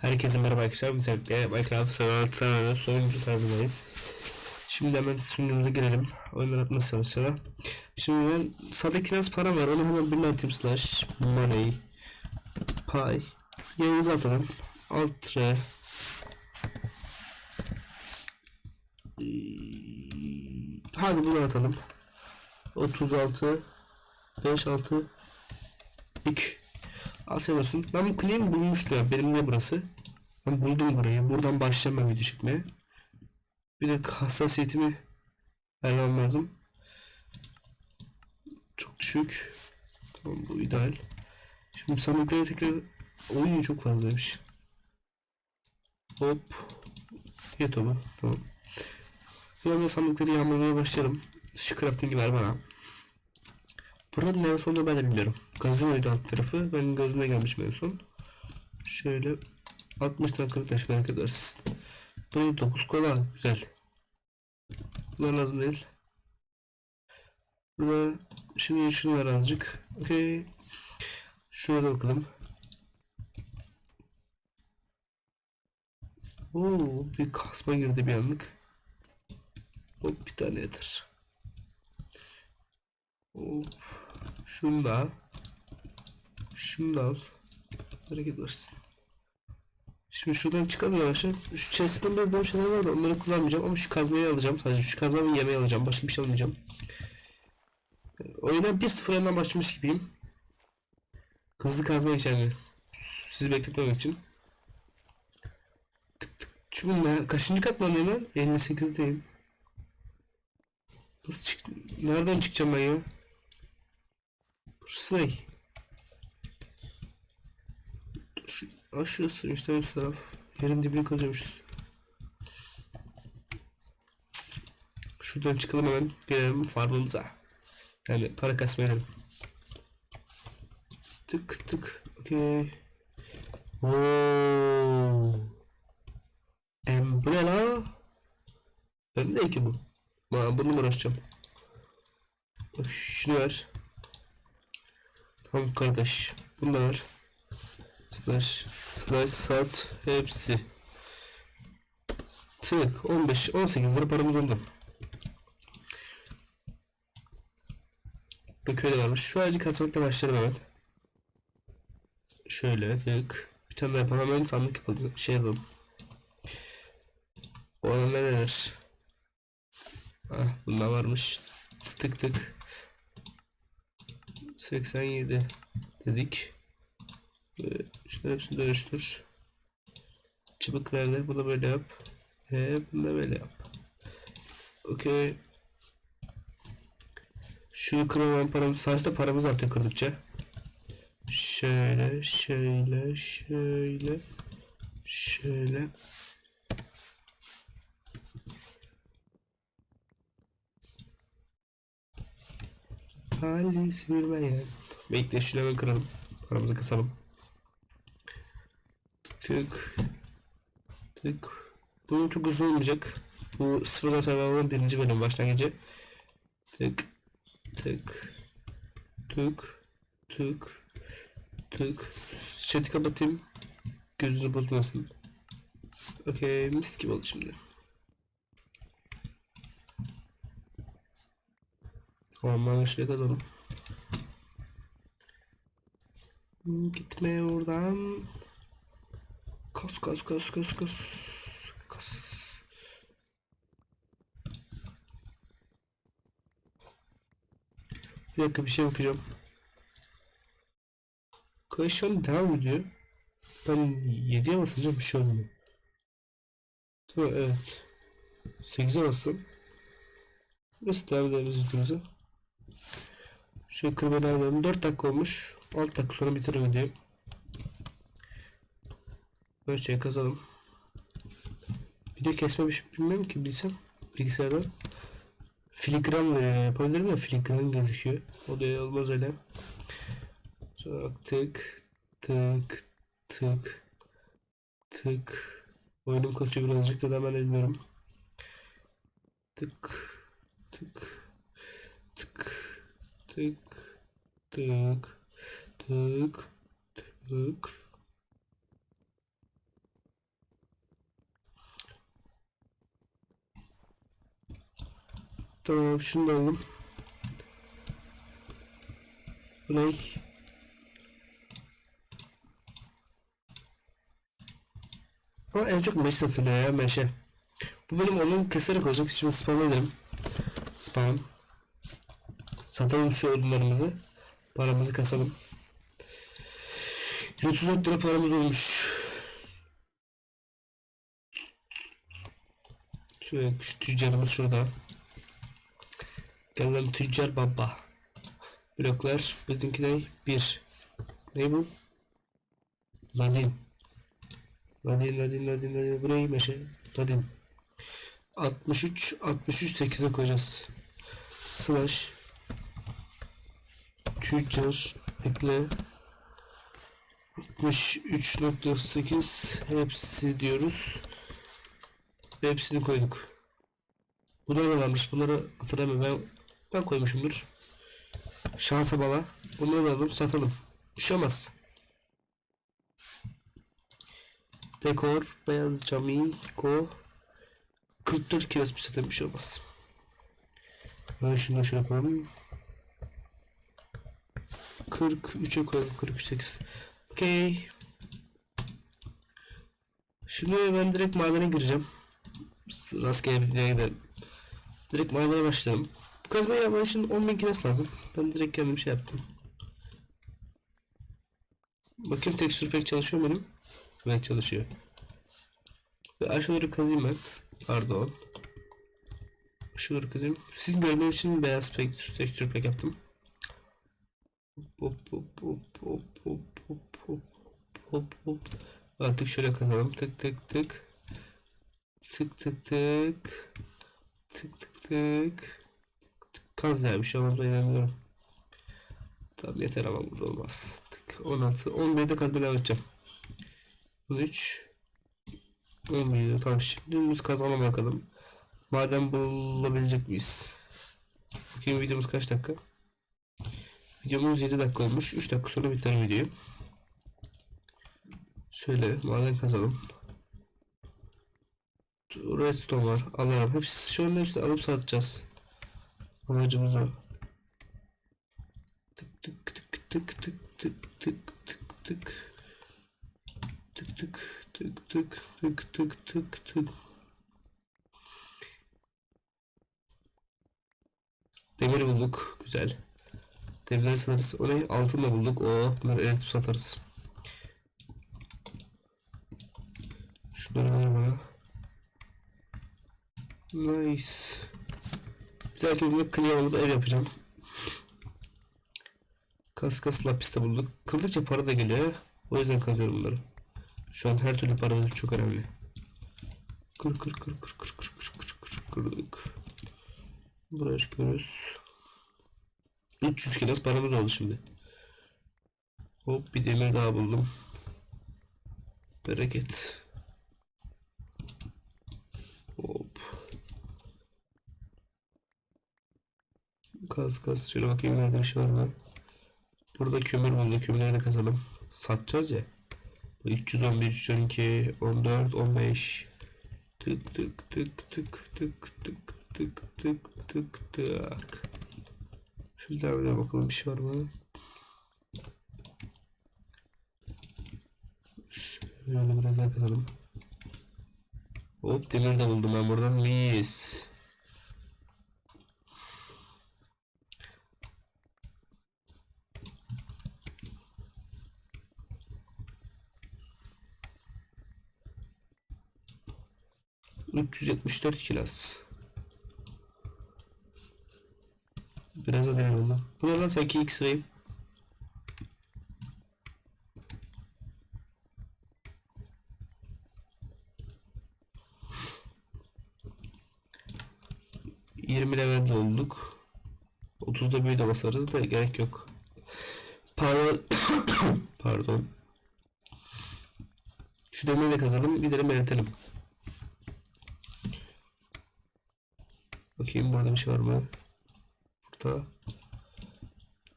Herkese merhaba arkadaşlar. Bu sefer Minecraft Survival sonuncu servidayız. Şimdi hemen sunucumuza girelim. Oyunlar atması çalışana. Şimdi ben sağdaki biraz para var. Onu hemen bir atayım slash money pay. Yerinize atalım. Alt re. Hadi bunu atalım. 36 5 6 2 Asya olsun. Ben bu claim bulmuştum ya. Benim ne burası? Ben buldum burayı. Buradan başlayacağım ben video çekmeye. Bir de hassasiyetimi ayarlamam lazım. Çok düşük. Tamam bu ideal. Şimdi sandıkları tekrar... Oy çok fazlaymış. Hop. Yetobu. Tamam. Bir anda sandıkları yağmalamaya başlayalım. Şu crafting'i ver bana. Buranın neresi olduğunu ben de bilmiyorum. Gazinoydu alt tarafı. Ben gazinoya gelmişim en son. Şöyle 60 dakikalık taş merak edersin. Burayı 9 kola güzel. Bunlar lazım değil. Burada şimdi şunu ver azıcık. Okey. Şuna bakalım. Oo, bir kasma girdi bir anlık. Hop bir tane yeter. Hop. Şunu da. Şunu da al. Hareket versin. Şimdi şuradan çıkalım yavaşça. Şu chest'ten böyle boş şeyler var da onları kullanmayacağım ama şu kazmayı alacağım sadece. Şu kazma ve yemeği alacağım. Başka bir şey almayacağım. Oyuna 1-0 önden başlamış gibiyim. Hızlı kazma geçerli. Sizi bekletmemek için. Tık tık. Çünkü? Kaçıncı katmanıyım ben? 58'deyim. Nasıl çık... Nereden çıkacağım ben ya? Burası ne? Şu... Aa şurası işte üst taraf. Yerin dibini kazıyormuşuz. Şuradan çıkalım hemen. Gelelim farmımıza. Yani para kasmaya gelelim. Tık tık. Okey. Oo. Em bu ne la? Ben de ki bu. Aa, bununla uğraşacağım. Bak şunu ver. Tamam kardeş. Bunu da ver. Slash, slash sat hepsi. Tık 15 18 lira paramız oldu. Bak öyle varmış. Şu ağacı kasmakla başlayalım hemen. Şöyle tık. Bir tane daha yapalım hemen sandık yapalım. Şey yapalım. O ne denir? Ah bunda varmış. Tık tık. 87 dedik. Böyle şunları hepsini dönüştür. Çıbık nerede? Bunu böyle yap. Ee, bunu da böyle yap. Okey. Şunu kırmadan paramız, sonuçta paramız artıyor kırdıkça. Şöyle, şöyle, şöyle, şöyle. Hali sürmeyen. Bekle şunu hemen kıralım. Paramızı kısalım. Tık. Tık. Bu çok uzun olmayacak. Bu sıfırdan survival'ın birinci bölüm başlangıcı. Tık. Tık. Tık. Tık. Tık. Chat'i kapatayım. Gözünü bozmasın. Okey. Mis gibi oldu şimdi. Ormanı şuraya kazalım. Gitme oradan. Kas kas kas kas kas. Kas. Bir dakika bir şey bakacağım. Kayış şu an devam ediyor. Ben 7'ye basacağım bir şey olmuyor. Tamam evet. 8'e bassın. Nasıl devam edelim videomuza? Şöyle edelim. 4 dakika olmuş. 6 dakika sonra bitirir videoyu. Böyle şey. Video kesme bir şey bilmiyorum ki bilsem bilgisayardan. Filigran veriyor yapabilirim ya filigran gözüküyor. O da olmaz öyle. Sonra tık tık tık tık. Oyunum kasıyor birazcık da ben bilmiyorum. Tık tık tık tık tık tık tık Tamam şunu da alalım. Bu ne? Ama en çok meşe satılıyor ya meşe. Bu benim onun keserek olacak. Şimdi spam edelim. Spam. Satalım şu odunlarımızı. Paramızı kasalım. 134 lira paramız olmuş. Şöyle şu tüccarımız şurada. Gelen tüccar baba. Bloklar bizimki ne? Bir. Ne bu? Ladin. Ladin ladin ladin ladin. Bu neymiş? Ladin. 63 63 8'e koyacağız. Slash tüccar ekle 63.8 hepsi diyoruz. Hepsini koyduk. Bunlar da varmış. Bunları hatırlamıyorum. Ben, ben koymuşumdur. Şansa bala. Bunları da alalım satalım. Bir şey. Dekor, beyaz cami, ko. 44 kilos bir bir şey olmaz. Ben şunu da şöyle yapalım. 43'e koyalım 48. Okey. Şimdi ben direkt madene gireceğim. Rastgele bir gidelim. Direkt madene başlayalım. Bu kazmayı yapmak için 10.000 kilos lazım. Ben direkt kendim şey yaptım. Bakayım tekstür pek çalışıyor benim. Evet çalışıyor. Ve aşağıları kazayım ben. Pardon. Aşağıları kazayım. Sizin görmeniz için beyaz pek tekstür pek yaptım. Hop hop hop hop hop hop hop hop hop. Artık şöyle kazalım. Tık tık tık. Tık tık tık. Tık tık tık. Kaz ya bir şey olmaz ben inanmıyorum. Tamam yeter ama bu olmaz. Tık 16. 11'de kazmaya devam edeceğim. 13. 11. Tamam şimdi biz kazalım bakalım. Maden bulabilecek miyiz? Bakayım videomuz kaç dakika? Videomuz 7 dakika olmuş. 3 dakika sonra biter videoyu. Şöyle maden kazalım. Redstone var. Alarm. Hepsi şu an hepsini alıp satacağız. Amacımız o. Tık tık tık tık tık tık tık tık tık. Tık tık tık tık tık tık tık tık. Demir bulduk. Güzel. Demirleri satarız. Orayı altınla bulduk. O bunları eritip satarız. Şunları ver bana. Nice. Bir dahaki bölümde clear alıp ev yapacağım. Kas kas lapis bulduk. Kıldıkça para da geliyor. O yüzden kazıyorum bunları. Şu an her türlü para bizim çok önemli. Kır kır kır kır kır kır kır kır kır kırdık. Buraya çıkıyoruz. 300 kilos paramız oldu şimdi. Hop bir demir daha buldum. Bereket. Hop. Kaz kaz. Şöyle bakayım nerede bir şey var mı? Burada kömür bulduk. Kömürleri de kazalım. Satacağız ya. 311, 312, 14, 15. Tık tık tık tık tık tık tık tık tık tık. Şöyle edelim bakalım bir şey var mı? Şöyle biraz daha kazalım. Hop demir de buldum ben buradan. Mis. Üç yüz yetmiş dört kilos. Biraz demir oldu. Bu ne lan sanki X-ray? Yirmi level olduk. 30'da büyü de basarız da gerek yok. Pardon. Pardon. Şu demiri de kazalım. Gidelim eritelim. Bakayım burada bir şey var mı? Burada.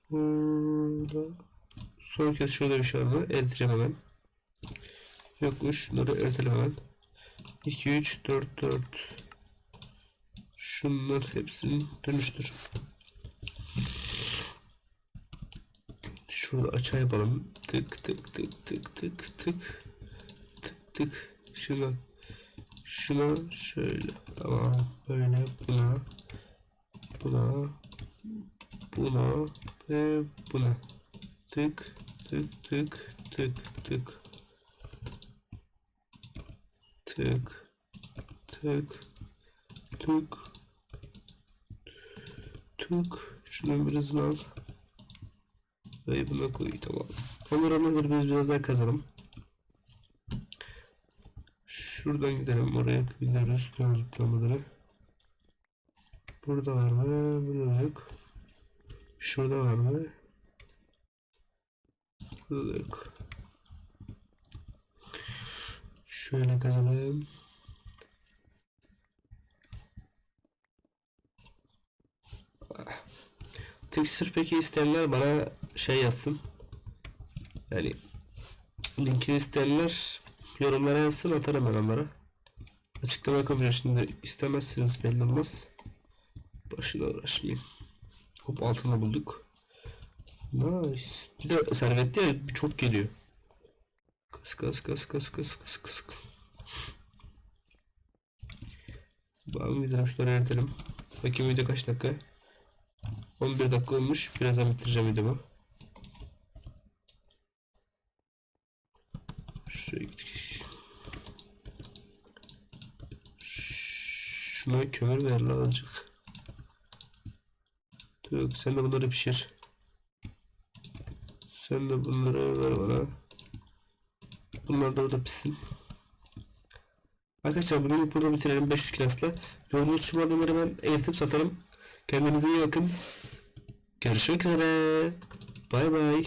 Burada. Son kez şurada bir şey var mı? Eriteceğim hemen. Yokmuş. Bunları eritelim hemen. 2, 3, 4, 4. Şunlar hepsini dönüştür. Şurada açı yapalım. Tık tık tık tık tık tık tık tık. Şuna şuna şöyle. Tamam. Böyle buna buna buna ve buna. Tık tık tık tık tık tık tık tık tık şunun birazını al ve buna koy tamam hamur almaları biz biraz daha kazalım şuradan gidelim oraya gidiyoruz dönüklamaları burada var mı? Burada yok. Şurada var mı? Burada da yok. Şöyle kazalım Texture peki isteyenler bana şey yazsın. Yani linkini isteyenler yorumlara yazsın atarım ben onlara. Açıklama yapabilirim şimdi istemezseniz belli olmaz. Başına uğraşmayayım. Hop altına bulduk. Nice. Bir de servette ya çok geliyor. Kas kas kas kas kas kas kas. Bakalım gidelim şunları eritelim. Bakayım video kaç dakika. 11 dakika olmuş. Birazdan bitireceğim videomu. Şuraya gittik. Şuna kömür ver lan azıcık. Yok sen de bunları pişir. Sen de bunları ver bana. Bunlar da orada pişsin. Arkadaşlar bugün burada bitirelim 500 kilasla. Gördüğünüz şu malzemeleri ben eritip satarım. Kendinize iyi bakın. Görüşmek üzere. Bay bay.